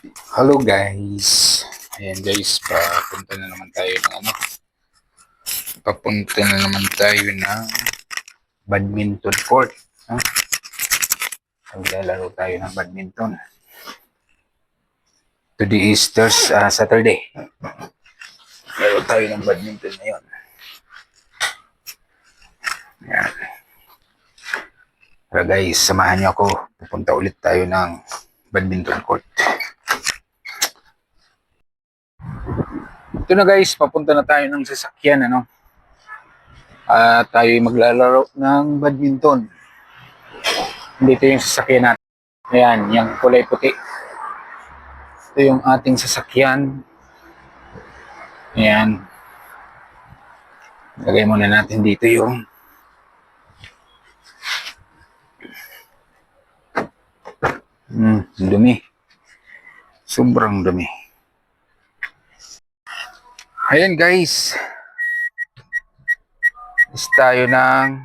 Hello guys. Ayan guys, papunta na naman tayo ng ano. Papunta na naman tayo ng badminton court. Ha? Maglalaro tayo ng badminton. Today is Thursday, ah, Saturday. Laro tayo ng badminton ngayon. Ayan. Tara guys, samahan niyo ako. Pupunta ulit tayo ng badminton court. Ito na guys, papunta na tayo ng sasakyan, ano? At tayo maglalaro ng badminton. Dito yung sasakyan natin. Ayan, yung kulay puti. Ito yung ating sasakyan. Ayan. Lagay muna natin dito yung Hmm, dumi. Sobrang dumi. Ayan guys. Is tayo ng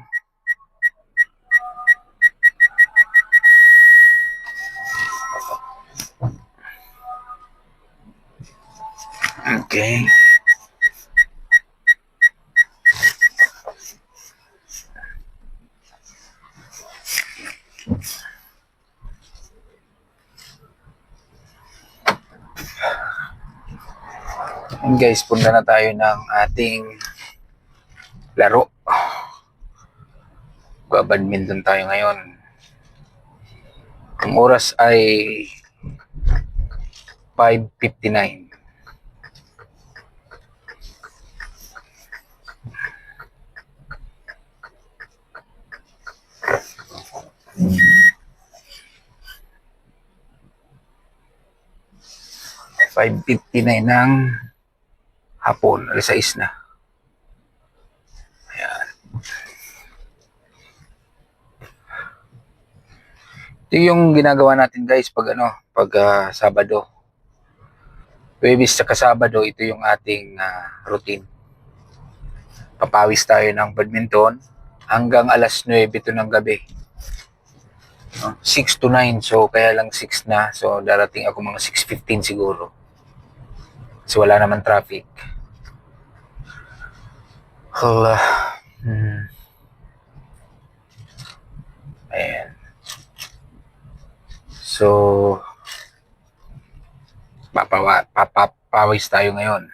Okay. Ayan guys, punta na tayo ng ating laro. Babadminton tayo ngayon. Ang oras ay 5.59. Five fifty nine ng hapon, alas 6 na. Ayan. Ito yung ginagawa natin guys pag ano, pag ah, Sabado. Tuwibis sa Sabado, ito yung ating ah, routine. Papawis tayo ng badminton hanggang alas 9 ito ng gabi. No? 6 to 9, so kaya lang 6 na. So darating ako mga 6.15 siguro. So wala naman traffic. Hala. Hmm. Ayan. So, papawa, papapawis tayo ngayon.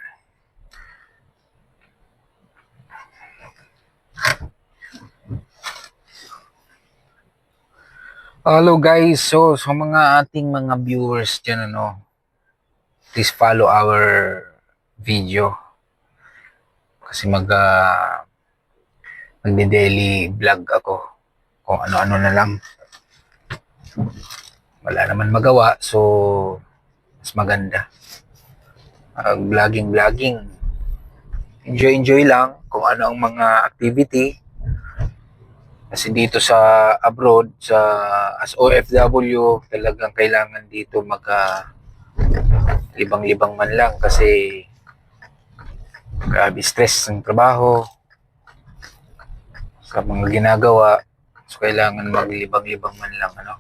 Hello guys, so sa mga ating mga viewers dyan ano, please follow our video kasi mag uh, magde-daily vlog ako. Kung ano-ano na lang. Wala naman magawa so mas maganda. Uh, vlogging vlogging enjoy enjoy lang kung ano ang mga activity. Kasi dito sa abroad sa as OFW talagang kailangan dito mag uh, libang-libang man lang kasi grabe stress ng trabaho. Sa mga ginagawa so kailangan maglibang-libang man lang ano.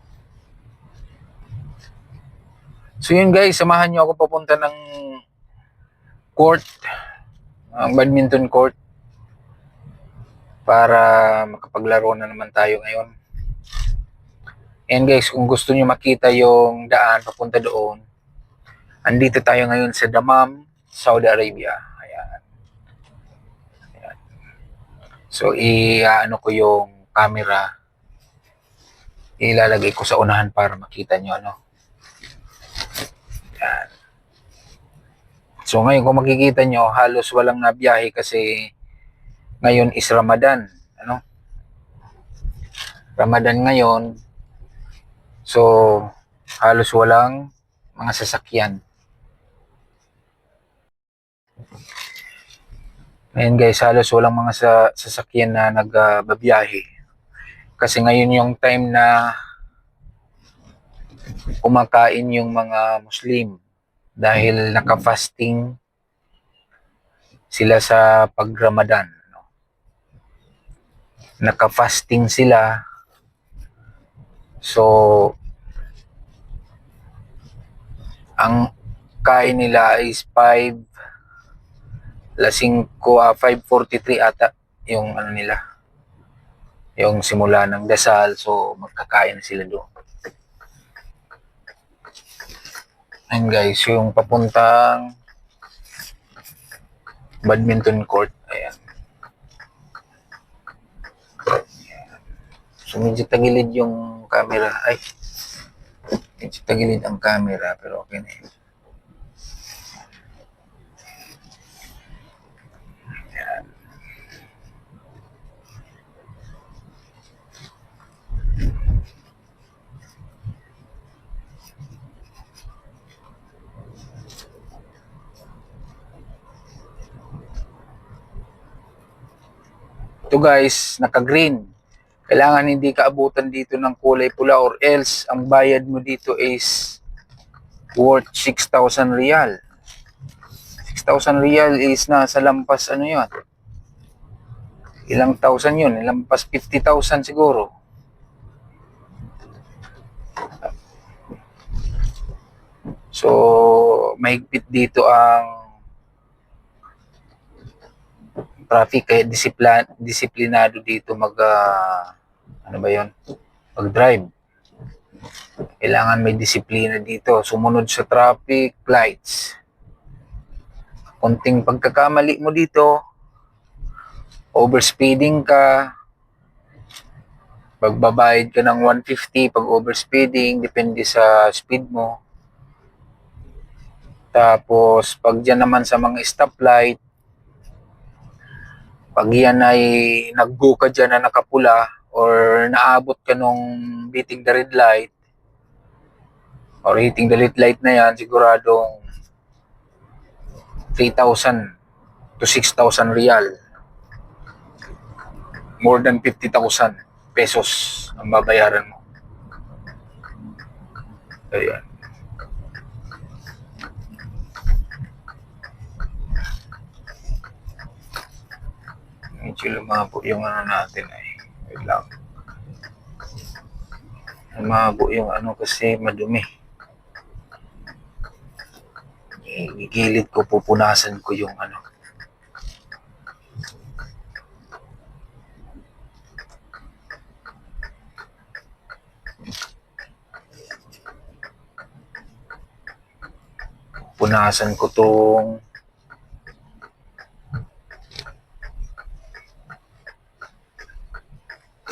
So yun guys samahan nyo ako papunta ng court ang badminton court para makapaglaro na naman tayo ngayon. And guys kung gusto nyo makita yung daan papunta doon andito tayo ngayon sa Damam, Saudi Arabia. Ayan. Ayan. So, i-ano ko yung camera. Ilalagay ko sa unahan para makita nyo, ano. Ayan. So, ngayon kung makikita nyo, halos walang nabiyahe kasi ngayon is Ramadan. Ano? Ramadan ngayon. So, halos walang mga sasakyan. Ngayon guys, halos walang mga sa, sasakyan na nagbabiyahe. Kasi ngayon yung time na kumakain yung mga Muslim dahil naka-fasting sila sa pag-Ramadan. Naka-fasting sila. So, Ang kain nila is 5 lasing ko 543 ata yung ano nila. Yung simula ng dasal so magkakain sila doon. And guys yung papuntang badminton court ayan. So medyo tagilid yung camera. Ay medyo tagilid ang camera pero okay na yun guys, naka-green. Kailangan hindi ka abutan dito ng kulay pula or else ang bayad mo dito is worth 6,000 real. 6,000 real is nasa lampas ano yun? Ilang thousand yun? Lampas 50,000 siguro. So, mahigpit dito ang traffic kaya disipla, disiplinado dito mag ah, ano ba 'yon? Mag-drive. Kailangan may disiplina dito. Sumunod sa traffic lights. Konting pagkakamali mo dito, overspeeding ka, magbabayad ka ng 150 pag overspeeding, depende sa speed mo. Tapos, pag dyan naman sa mga stoplight, pag yan ay nag-go ka dyan na nakapula or naabot ka nung beating the red light or hitting the red light na yan, siguradong 3,000 to 6,000 real. More than 50,000 pesos ang babayaran mo. Ayan. Medyo lumabo yung ano natin ay wait lang. Lumabo yung ano kasi madumi. Igigilid ko pupunasan ko yung ano. Punasan ko tong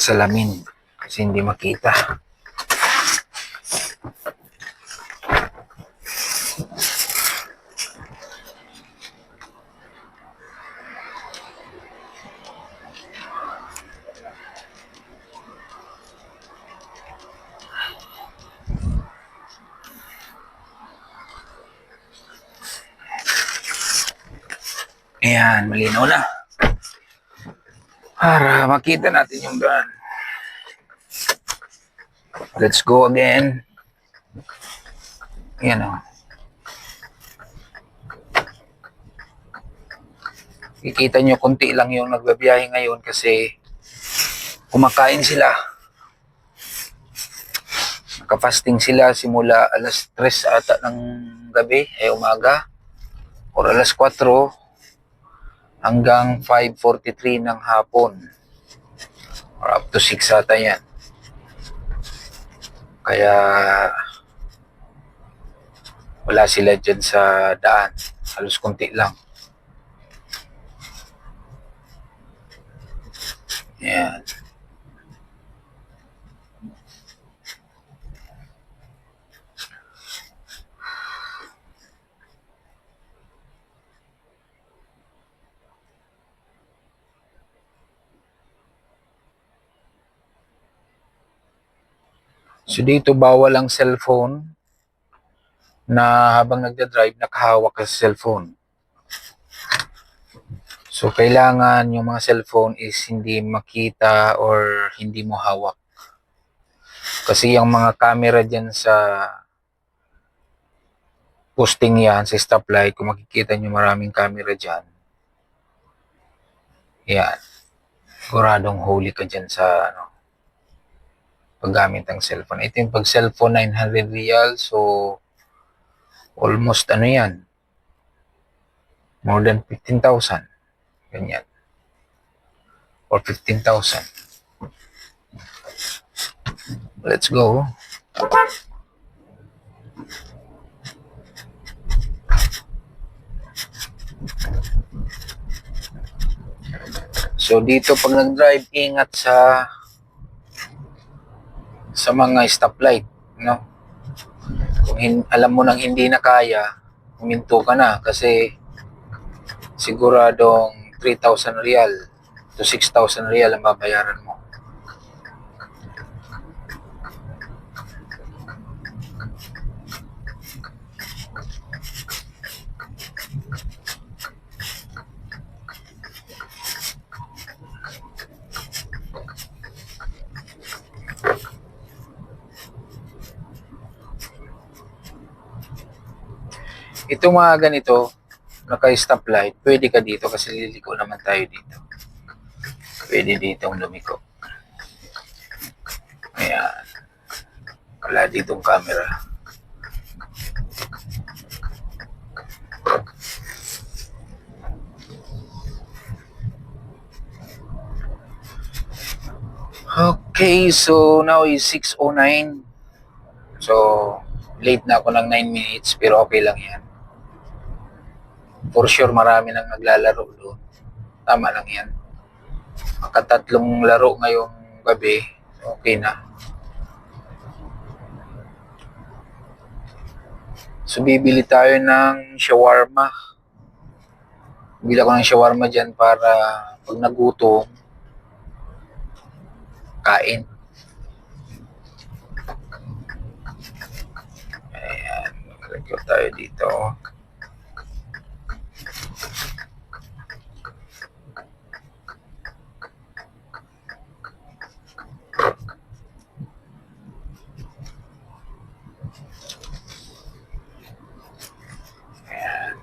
salamin kasi hindi makita. Ayan, malinaw na. Para makita natin yung daan. Let's go again. Yan o. Kikita nyo, konti lang yung nagbabiyahe ngayon kasi kumakain sila. Nakafasting sila simula alas 3 ata ng gabi, ay umaga. Or alas 4 hanggang 5.43 ng hapon. Or up to 6 ata yan. Kaya wala sila dyan sa daan. Halos konti lang. Yan. So dito bawal ang cellphone na habang nagda-drive nakahawak ka sa cellphone. So kailangan yung mga cellphone is hindi makita or hindi mo hawak. Kasi yung mga camera diyan sa posting yan sa stoplight, kung makikita nyo maraming camera dyan, yan. Siguradong huli ka dyan sa ano, paggamit ng cellphone. Ito yung pag cellphone 900 real. So, Almost ano yan? More than 15,000. Ganyan. Or 15,000. Let's go. So dito pag nag-drive ingat sa sa mga stoplight, no? Kung hin- alam mo nang hindi na kaya, huminto ka na kasi siguradong 3,000 real to 6,000 real ang babayaran mo. Itong mga ganito, naka-stoplight, pwede ka dito kasi liliko naman tayo dito. Pwede ditong lumiko. Ayan. Wala ditong camera. Okay, so now is 6.09. So, late na ako ng 9 minutes, pero okay lang yan. For sure, marami nang naglalaro doon. Tama lang yan. Makatatlong laro ngayong gabi, okay na. So, bibili tayo ng shawarma. Bili ako ng shawarma dyan para pag nagutom, kain. Ayan, mag tayo dito. Ayan.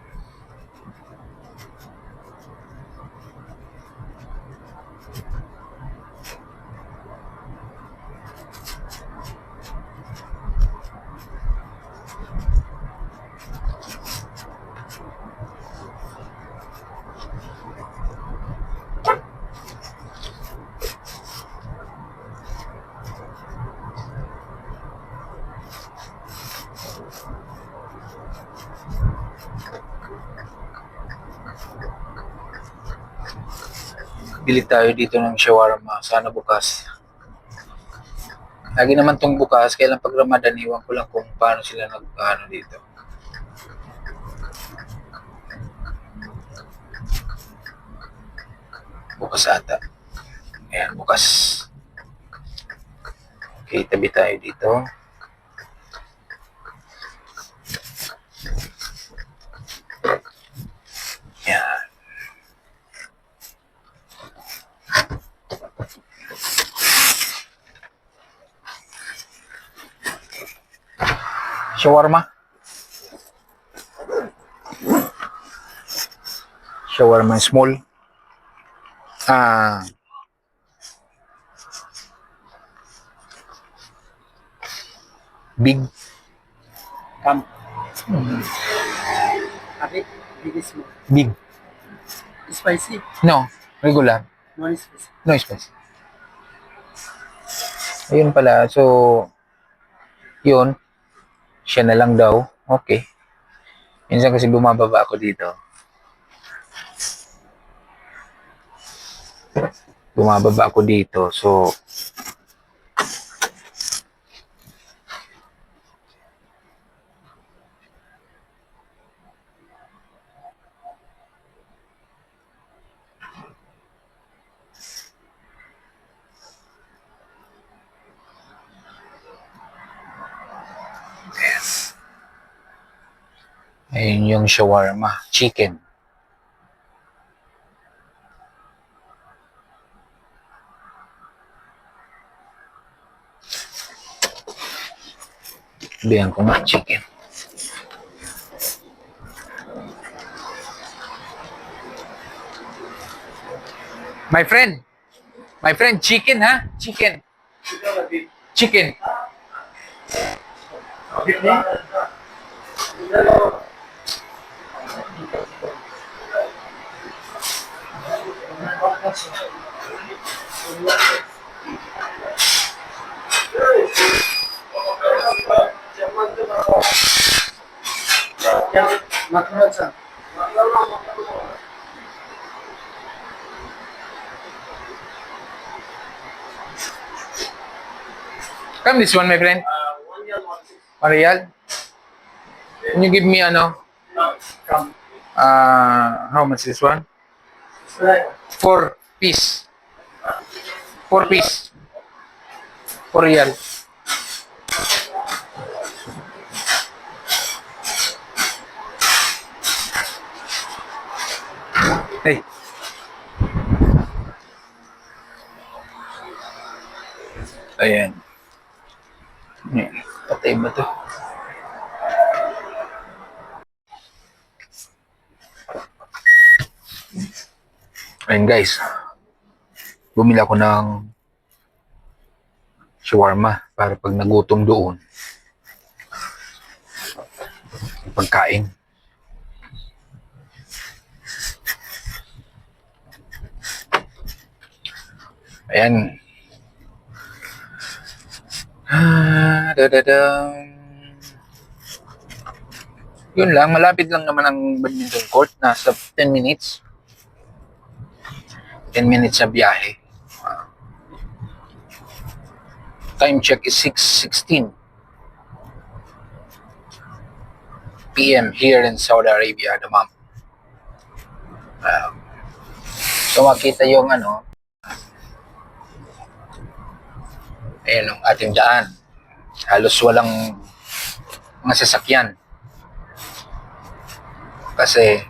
Bili tayo dito ng shawarma. Sana bukas. Lagi naman tong bukas, kailan pag Ramadan, iwan ko lang kung paano sila nag ano dito. Bukas ata. Ayan, bukas. Okay, tabi tayo dito. Ayan. Shawarma. Shawarma small. Ah. Big. Come. Abi, bilis mo. Big. Spicy. No. Regular. Non-spicy. No space. Ayun pala. So, yun. Siya na lang daw. Okay. Minsan kasi bumababa ako dito. Bumababa ako dito. So, ayun yung shawarma. Chicken. Bihan ko nga chicken. My friend. My friend, chicken ha? Chicken. Chicken. Yan, sa. Come this one, my friend. One Marial. Can you give me ano? Come. Uh, how much this one? Four piece. Four piece. Four real. Hey. Ayan. Ayan. Patay ba to? Ayun guys. Bumili ako ng shawarma para pag nagutom doon. Pagkain. Ayan. Ah, dadadam. Yun lang, malapit lang naman ang badminton court. Nasa 10 minutes. 10 minutes sa biyahe. Time check is 6.16 p.m. here in Saudi Arabia, the ma'am. Um, so makita yung ano, ayan ang ating daan. Halos walang mga sasakyan. Kasi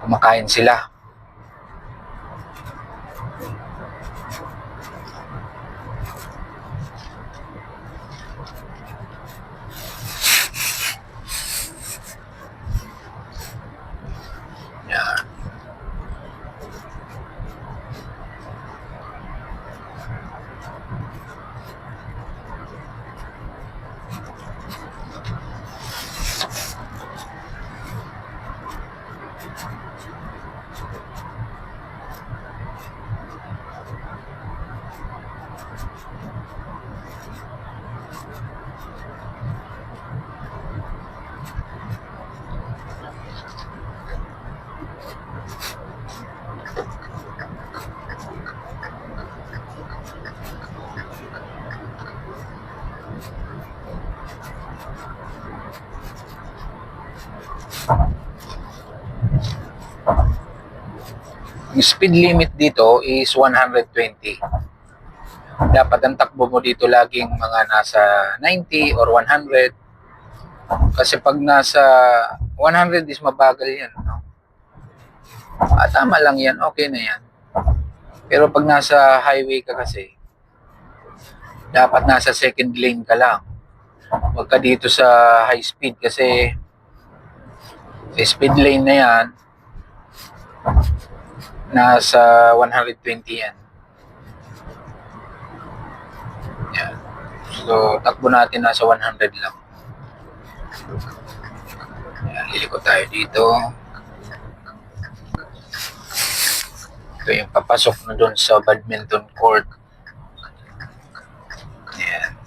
kumakain sila. Yan. Yung speed limit dito is 120. Dapat ang takbo mo dito laging mga nasa 90 or 100. Kasi pag nasa 100 is mabagal yan. No? Ah, tama lang yan, okay na yan. Pero pag nasa highway ka kasi, dapat nasa second lane ka lang. Huwag ka dito sa high speed kasi speed lane na yan, nasa 120 yan. So, takbo natin nasa 100 lang. Yan, liliko tayo dito. Ito yung papasok na doon sa badminton court. Yan.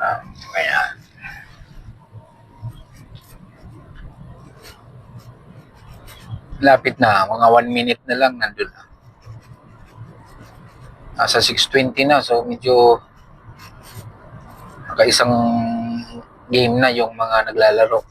Um, ayan. Lapit na, mga 1 minute na lang nandun na. Nasa 6.20 na, so medyo isang game na yung mga naglalaro.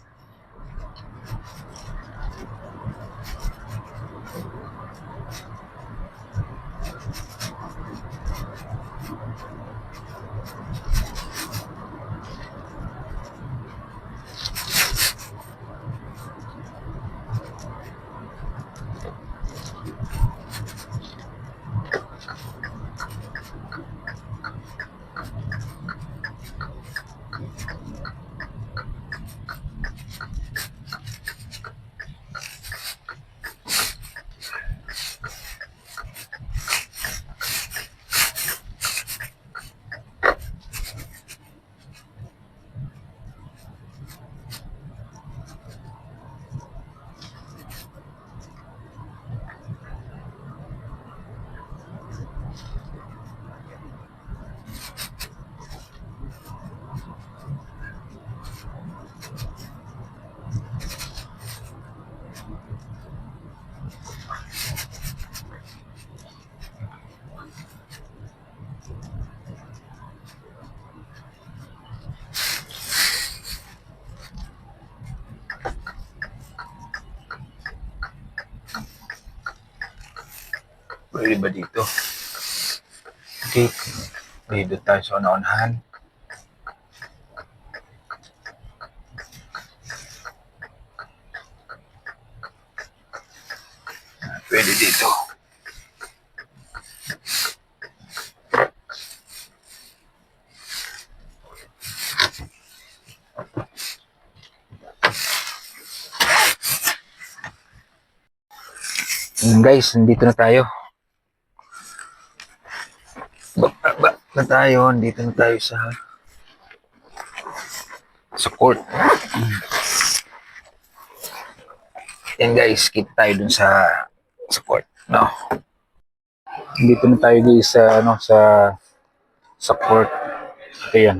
Pwede ba dito? Okay. Dito tayo sa una-unahan. Pwede dito. Guys, nandito na tayo. Ba, ba, ba na tayo, nandito na tayo sa sa court. Yan guys, kita tayo dun sa sa court. No. Dito na tayo guys sa ano sa sa court. Ayan.